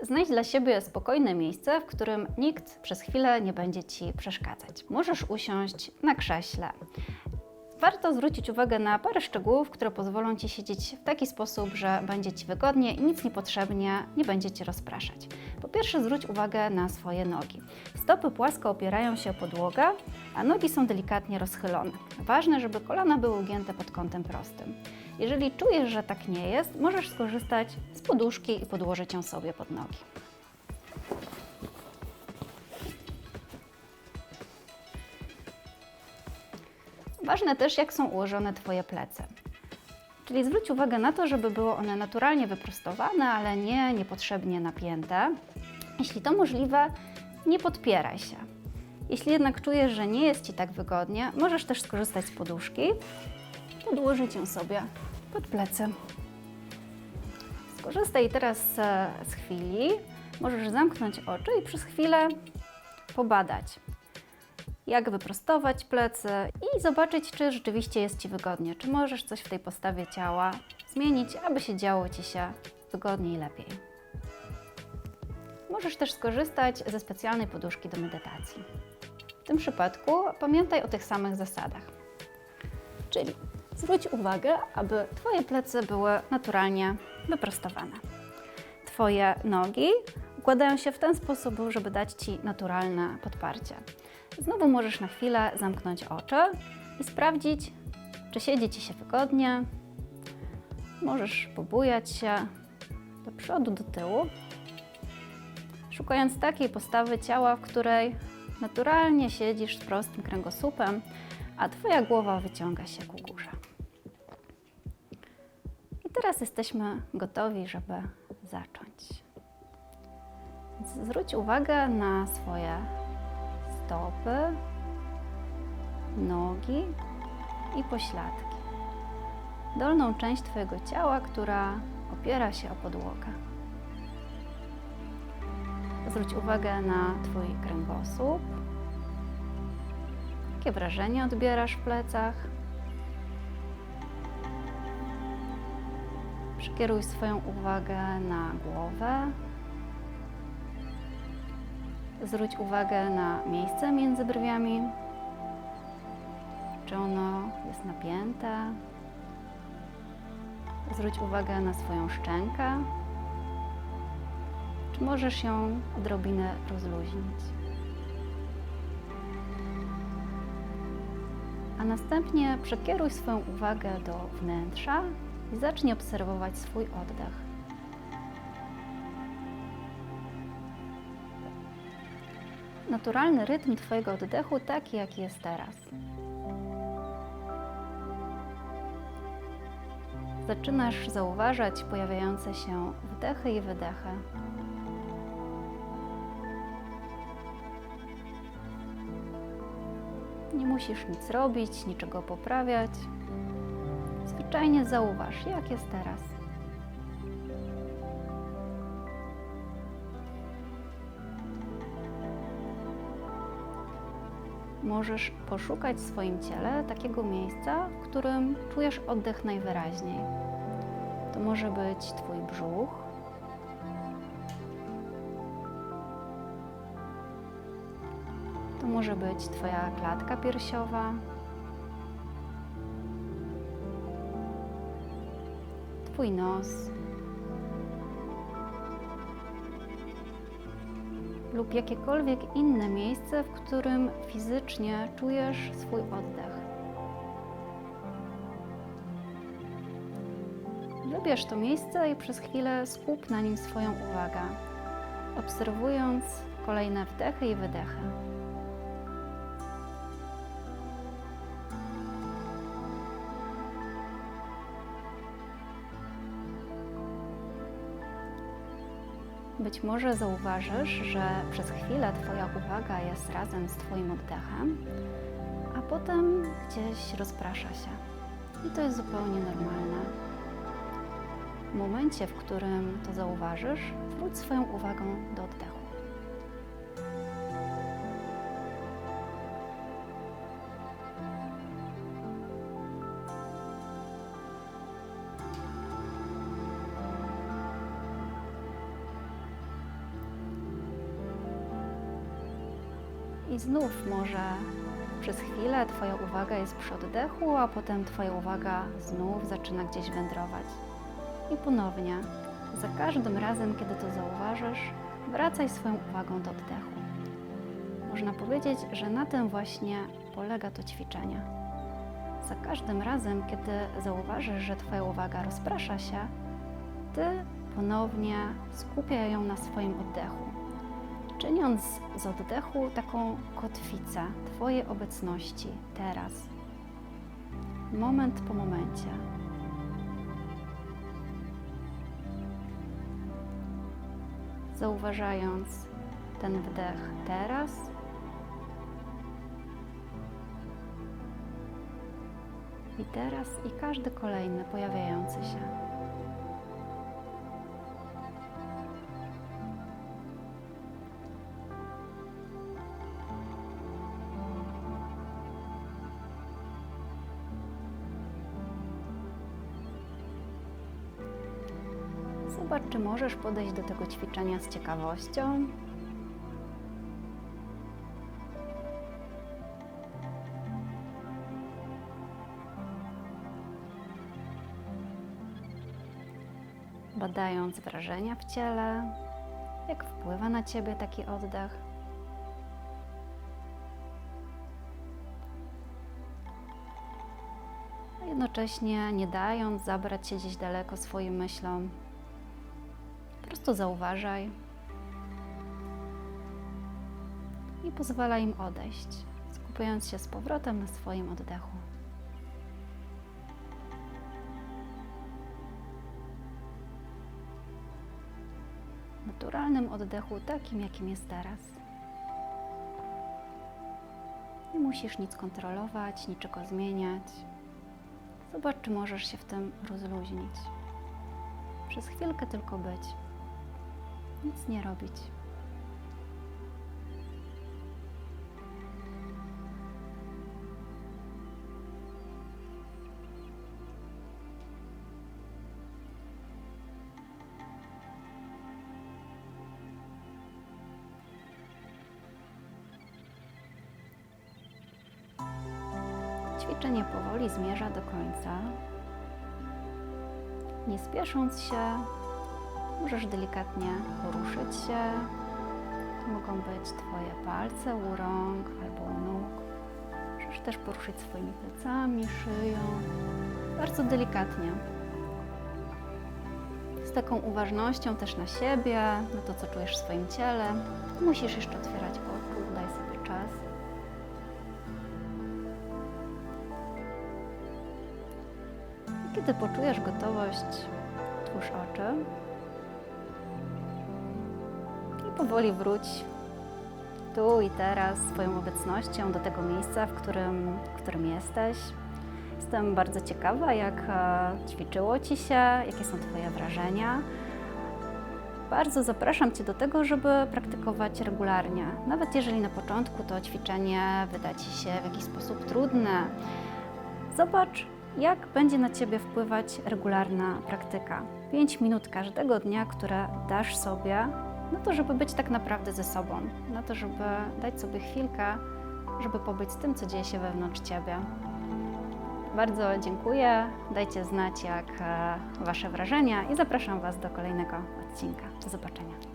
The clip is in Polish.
Znajdź dla siebie spokojne miejsce, w którym nikt przez chwilę nie będzie Ci przeszkadzać. Możesz usiąść na krześle. Warto zwrócić uwagę na parę szczegółów, które pozwolą Ci siedzieć w taki sposób, że będzie Ci wygodnie i nic niepotrzebnie nie będzie Cię rozpraszać. Po pierwsze, zwróć uwagę na swoje nogi. Stopy płasko opierają się o podłogę, a nogi są delikatnie rozchylone. Ważne, żeby kolana były ugięte pod kątem prostym. Jeżeli czujesz, że tak nie jest, możesz skorzystać z poduszki i podłożyć ją sobie pod nogi. Ważne też, jak są ułożone Twoje plecy. Czyli zwróć uwagę na to, żeby były one naturalnie wyprostowane, ale nie niepotrzebnie napięte. Jeśli to możliwe, nie podpieraj się. Jeśli jednak czujesz, że nie jest Ci tak wygodnie, możesz też skorzystać z poduszki, podłożyć ją sobie pod plecy. Skorzystaj teraz e, z chwili. Możesz zamknąć oczy i przez chwilę pobadać, jak wyprostować plecy i zobaczyć, czy rzeczywiście jest Ci wygodnie. Czy możesz coś w tej postawie ciała zmienić, aby się działo Ci się wygodniej i lepiej. Możesz też skorzystać ze specjalnej poduszki do medytacji. W tym przypadku pamiętaj o tych samych zasadach. Czyli zwróć uwagę, aby Twoje plecy były naturalnie wyprostowane. Twoje nogi układają się w ten sposób, żeby dać Ci naturalne podparcie. Znowu możesz na chwilę zamknąć oczy i sprawdzić, czy siedzi Ci się wygodnie. Możesz pobujać się do przodu, do tyłu, szukając takiej postawy ciała, w której naturalnie siedzisz z prostym kręgosłupem, a Twoja głowa wyciąga się ku górze. Teraz jesteśmy gotowi, żeby zacząć. Zwróć uwagę na swoje stopy, nogi i pośladki. Dolną część Twojego ciała, która opiera się o podłogę. Zwróć uwagę na Twój kręgosłup. Jakie wrażenie odbierasz w plecach? Przekieruj swoją uwagę na głowę. Zwróć uwagę na miejsce między brwiami. Czy ono jest napięte? Zwróć uwagę na swoją szczękę. Czy możesz ją odrobinę rozluźnić? A następnie przekieruj swoją uwagę do wnętrza i zacznij obserwować swój oddech. Naturalny rytm Twojego oddechu taki, jaki jest teraz. Zaczynasz zauważać pojawiające się wdechy i wydechy. Nie musisz nic robić, niczego poprawiać. Zwyczajnie zauważ, jak jest teraz. Możesz poszukać w swoim ciele takiego miejsca, w którym czujesz oddech najwyraźniej. To może być Twój brzuch, to może być Twoja klatka piersiowa, Twój nos lub jakiekolwiek inne miejsce, w którym fizycznie czujesz swój oddech. Wybierz to miejsce i przez chwilę skup na nim swoją uwagę, obserwując kolejne wdechy i wydechy. Być może zauważysz, że przez chwilę Twoja uwaga jest razem z Twoim oddechem, a potem gdzieś rozprasza się. I to jest zupełnie normalne. W momencie, w którym to zauważysz, zwróć swoją uwagę do oddechu. Znów może przez chwilę Twoja uwaga jest przy oddechu, a potem Twoja uwaga znów zaczyna gdzieś wędrować. I ponownie, za każdym razem, kiedy to zauważysz, wracaj swoją uwagą do oddechu. Można powiedzieć, że na tym właśnie polega to ćwiczenie. Za każdym razem, kiedy zauważysz, że Twoja uwaga rozprasza się, Ty ponownie skupiaj ją na swoim oddechu, czyniąc z oddechu taką kotwicę Twojej obecności teraz, moment po momencie. Zauważając ten wdech teraz i teraz i każdy kolejny pojawiający się. Zobacz, czy możesz podejść do tego ćwiczenia z ciekawością. Badając wrażenia w ciele, jak wpływa na ciebie taki oddech. Jednocześnie nie dając zabrać się gdzieś daleko swoim myślom, prostu zauważaj i pozwalaj im odejść, skupiając się z powrotem na swoim oddechu. Naturalnym oddechu, takim jakim jest teraz. Nie musisz nic kontrolować, niczego zmieniać. Zobacz, czy możesz się w tym rozluźnić przez chwilkę tylko być. Nic nie robić. Ćwiczenie powoli zmierza do końca. Nie spiesząc się, możesz delikatnie poruszyć się. To mogą być Twoje palce u rąk albo u nóg. Możesz też poruszyć swoimi plecami, szyją. Bardzo delikatnie. Z taką uważnością też na siebie, na to, co czujesz w swoim ciele. Musisz jeszcze otwierać oczy, daj sobie czas. Kiedy poczujesz gotowość, otwórz oczy powoli wróć tu i teraz swoją obecnością do tego miejsca, w którym, w którym jesteś. Jestem bardzo ciekawa, jak e, ćwiczyło Ci się, jakie są Twoje wrażenia. Bardzo zapraszam Cię do tego, żeby praktykować regularnie. Nawet jeżeli na początku to ćwiczenie wyda Ci się w jakiś sposób trudne, Zobacz, jak będzie na Ciebie wpływać regularna praktyka. 5 minut każdego dnia, które dasz sobie na to, żeby być tak naprawdę ze sobą, na to, żeby dać sobie chwilkę, żeby pobyć z tym, co dzieje się wewnątrz Ciebie. Bardzo dziękuję. Dajcie znać, jak e, Wasze wrażenia i zapraszam Was do kolejnego odcinka. Do zobaczenia.